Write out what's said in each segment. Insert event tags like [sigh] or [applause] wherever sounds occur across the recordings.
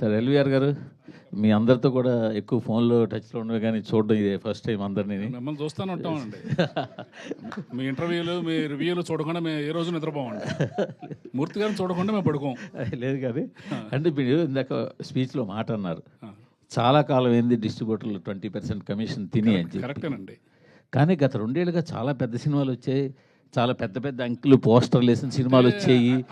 సరే ఎల్విఆర్ గారు మీ అందరితో కూడా ఎక్కువ ఫోన్లో టచ్లో ఉండవు కానీ చూడడం ఇదే ఫస్ట్ టైం అందరినీ. మిమ్మల్ని చూస్తూనే ఉంటామండి. మీ ఇంటర్వ్యూలు మీ రివ్యూలు చూడకుండా మేము ఏ రోజు నిద్రపోమండి. మూర్తి గారిని చూడకుండా మేము పడుకోం. లేదు కానీ అంటే మీరు ఇందాక స్పీచ్లో మాట అన్నారు. చాలా కాలం ఏంది డిస్ట్రిబ్యూటర్లు ట్వంటీ పర్సెంట్ కమిషన్ తిని అని కరెక్టేనండి. కానీ గత రెండేళ్ళుగా చాలా పెద్ద సినిమాలు వచ్చాయి. చాలా పెద్ద పెద్ద అంకులు పోస్టర్లు వేసిన సినిమాలు వచ్చాయి.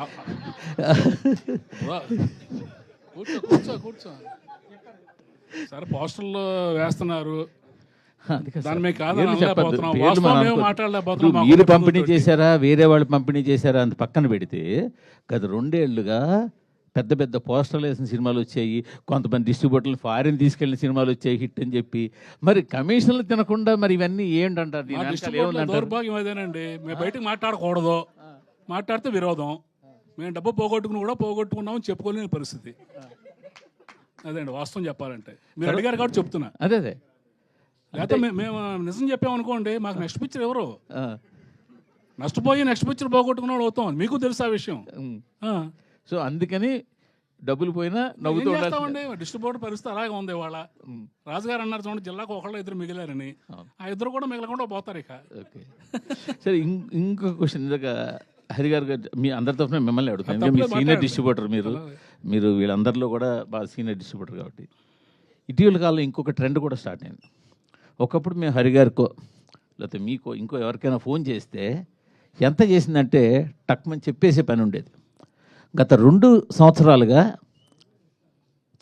[laughs] కూర్చో కూర్చో కూర్చో. సరే పోస్టర్లు వేస్తున్నారు. మీరు పంపిణీ. చేశారా? వేరే వాళ్ళు పంపిణీ చేశారా అంత పక్కన పెడితే గత రెండేళ్ళుగా పెద్ద పెద్ద పోస్టర్లు వేసిన సినిమాలు వచ్చాయి. కొంతమంది డిస్ట్రిబ్యూటర్లు ఫారిన్ తీసుకెళ్ళిన సినిమాలు వచ్చాయి హిట్ అని చెప్పి. మరి కమిషన్లు తినకుండా మరి ఇవన్నీ ఏంటంటారు? దౌర్భాగ్యం అదేనండి మేము బయటకు మాట్లాడకూడదు. మాట్లాడితే విరోధం. మేము డబ్బు పోగొట్టుకుని కూడా పోగొట్టుకున్నామని చెప్పుకోలేని పరిస్థితి. అదేండి వాస్తవం చెప్పాలంటే. మీరు అడిగారు కాబట్టి చెప్తున్నా. అదే అదే. లేకపోతే మేము నిజం చెప్పామనుకోండి మాకు నెక్స్ట్ పిక్చర్ ఎవరు? నష్టపోయి నెక్స్ట్ పిక్చర్ పోగొట్టుకున్నాడు అవుతాం. మీకు తెలుసు ఆ విషయం. సో అందుకని డబ్బులు పోయినా నవ్వుతూ ఉండాలి డిస్ట్రిబ్యూటర్ పరిస్థితి అలాగే ఉంది ఇవాళ. రాజుగారు అన్నారు చూడండి జిల్లాకు ఒకళ్ళు ఇద్దరు మిగిలారని. ఆ ఇద్దరు కూడా మిగలకుండా పోతారు ఇక. ఓకే. సరే ఇం- ఇంకో క్వశ్చన్. ఇందాక హరి గారు మీ అందరి తరఫున మిమ్మల్ని అడుగుతాను. మీ సీనియర్ డిస్ట్రిబ్యూటర్ మీరు మీరు వీళ్ళందరిలో కూడా బాగా సీనియర్ డిస్ట్రిబ్యూటర్ కాబట్టి. ఇటీవల కాలంలో ఇంకొక ట్రెండ్ కూడా స్టార్ట్ అయింది. ఒకప్పుడు మేము హరి గారికో లేకపోతే మీకో ఇంకో ఎవరికైనా ఫోన్ చేస్తే ఎంత చేసిందంటే టక్మని చెప్పేసే పని ఉండేది. గత రెండు సంవత్సరాలుగా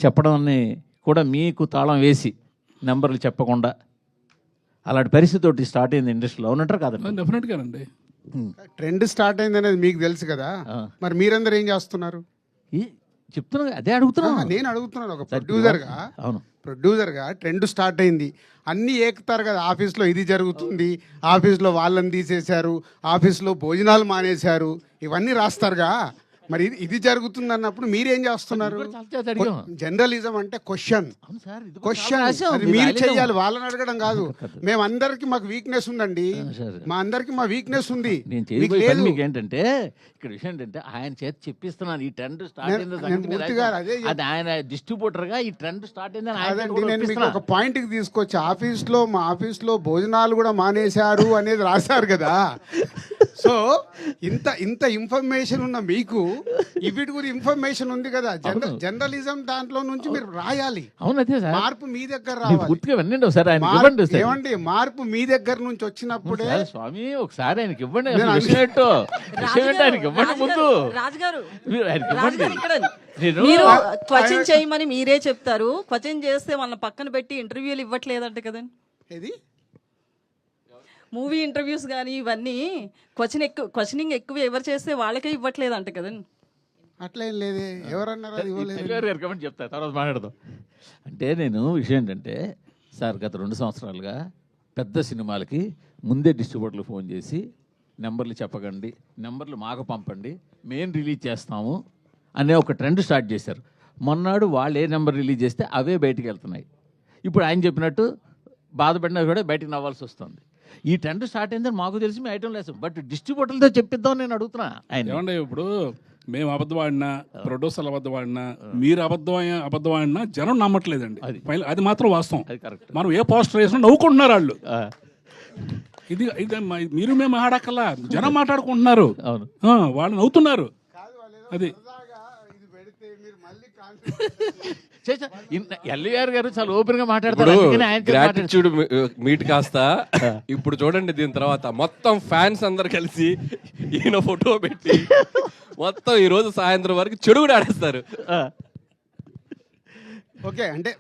చెప్పడాన్ని కూడా మీకు తాళం వేసి నెంబర్లు చెప్పకుండా అలాంటి పరిస్థితి ఒకటి స్టార్ట్ అయింది ఇండస్ట్రీలో. అవునంటారు కాదండి? డెఫినెట్ గానండి. ట్రెండ్ స్టార్ట్ అయింది అనేది మీకు తెలుసు కదా. మరి మీరందరూ ఏం చేస్తున్నారు? చెప్తున్నా అదే అడుగుతున్నా నేను అడుగుతున్నాను. ఒక ప్రొడ్యూసర్గా అవును. ప్రొడ్యూసర్గా ట్రెండ్ స్టార్ట్ అయింది. అన్నీ ఏకుతారు కదా ఆఫీస్లో ఇది జరుగుతుంది ఆఫీస్లో వాళ్ళని తీసేశారు ఆఫీస్లో భోజనాలు మానేశారు ఇవన్నీ రాస్తారుగా. మరి ఇది- జరుగుతుంది అన్నప్పుడు మీరేం చేస్తున్నారు. జర్నలిజం అంటే క్వశ్చన్. క్వశ్చన్. మీరు? చెయ్యాలి వాళ్ళని అడగడం కాదు. మేము అందరికి మాకు వీక్నెస్ ఉందండి. మా అందరికి మా వీక్నెస్ ఉంది. మీకు ఏంటంటే ఇక్కడ విషయం ఏంటంటే ఆయన చేత చెప్పిస్తున్నాను. ఈ ట్రెండ్ స్టార్ట్ అయింది అదే ఆయన డిస్ట్రిబ్యూటర్గా ఈ ట్రెండ్ స్టార్ట్ అయిందని కూడా నేను మీకు. ఒక పాయింట్కి తీసుకొచ్చి ఆఫీస్లో మా ఆఫీస్లో భోజనాలు కూడా మానేశారు అనేది రాశారు కదా. సో ఇంత ఇంత ఇన్ఫర్మేషన్ ఉన్న మీకు ఇవిటి కూడా ఇన్ఫర్మేషన్ ఉంది కదా. జనరల్ జర్నలిజం దాంట్లో నుంచి మీరు రాయాలి. అవును అదే సార్. మార్పు మీ దగ్గర రావాలి. పూర్తిగా వినండి ఒకసారి ఆయన మార్పు- ఇవ్వండి ఒకసారి. ఏమండి? మార్పు మీ దగ్గర నుంచి వచ్చినప్పుడే సార్, స్వామి ఒకసారి ఆయనకి ఇవ్వండి. నేను అసలు విషయం ఏంటో? విషయం ఏంటో ఆయనకి ఇవ్వండి ముందు. రాజుగారు మీరు ఆయనకి ఇవ్వండి. క్వశ్చన్ చేయమని మీరే చెప్తారు. క్వశ్చన్ చేస్తే వాళ్ళని పక్కన పెట్టి ఇంటర్వ్యూలు ఇవ్వట్లేదంట కదండి. ఇది మూవీ ఇంటర్వ్యూస్ కానీ ఇవన్నీ క్వశ్చన్ ఎక్కువ క్వశ్చనింగ్ ఎక్కువ ఎవరు చేస్తే వాళ్ళకే ఇవ్వట్లేదంట కదండి అట్లేం లేదే. ఎవరన్నారు అది ఇవ్వలేదు. చెప్తా తర్వాత మాట్లాడదాం. అంటే నేను విషయం ఏంటంటే సార్ గత రెండు సంవత్సరాలుగా పెద్ద సినిమాలకి ముందే డిస్ట్రిబ్యూటర్లు ఫోన్ చేసి నెంబర్లు చెప్పకండి నెంబర్లు మాకు పంపండి మేము రిలీజ్ చేస్తాము అనే ఒక ట్రెండ్ స్టార్ట్ చేశారు. మొన్నాడు వాళ్ళు ఏ నెంబర్ రిలీజ్ చేస్తే అవే బయటికి వెళ్తున్నాయి. ఇప్పుడు ఆయన చెప్పినట్టు బాధపడినా కూడా బయటికి నవ్వాల్సి వస్తుంది. ఈ ట్రెండ్ స్టార్ట్ అయిందని మాకు తెలిసి మేము ఐటమ్ లేదు బట్ డిస్ట్రిబ్యూటర్లతో చెప్పిద్దాం నేను అడుగుతున్నా. ఆయన. ఏమండి ఇప్పుడు మేము అబద్ధం ఆడినా ప్రొడ్యూసర్లు అబద్ధం ఆడినా మీరు అబద్ధం అబద్ధం ఆడినా జనం నమ్మట్లేదండి. అది. మాత్రం వాస్తవం. అది కరెక్ట్. మనం ఏ పోస్టర్ వేసినా నవ్వుకుంటున్నారు వాళ్ళు. ఇది ఇది మీరు మేము మాట్లాడక్కల్లా జనం మాట్లాడుకుంటున్నారు. అవును. ఆ, వాళ్ళు నవ్వుతున్నారు. అది. [laughs] ఎల్ఈఆర్ గారు చాలా ఓపెన్గా మాట్లాడతారు. గ్రాటిట్యూడ్ మీట్ కాస్త. ఇప్పుడు చూడండి దీని తర్వాత మొత్తం ఫ్యాన్స్ అందరు కలిసి ఈయన ఫోటో పెట్టి మొత్తం ఈ రోజు సాయంత్రం వరకు చెడు కూడా ఆడేస్తారు. ఓకే అంటే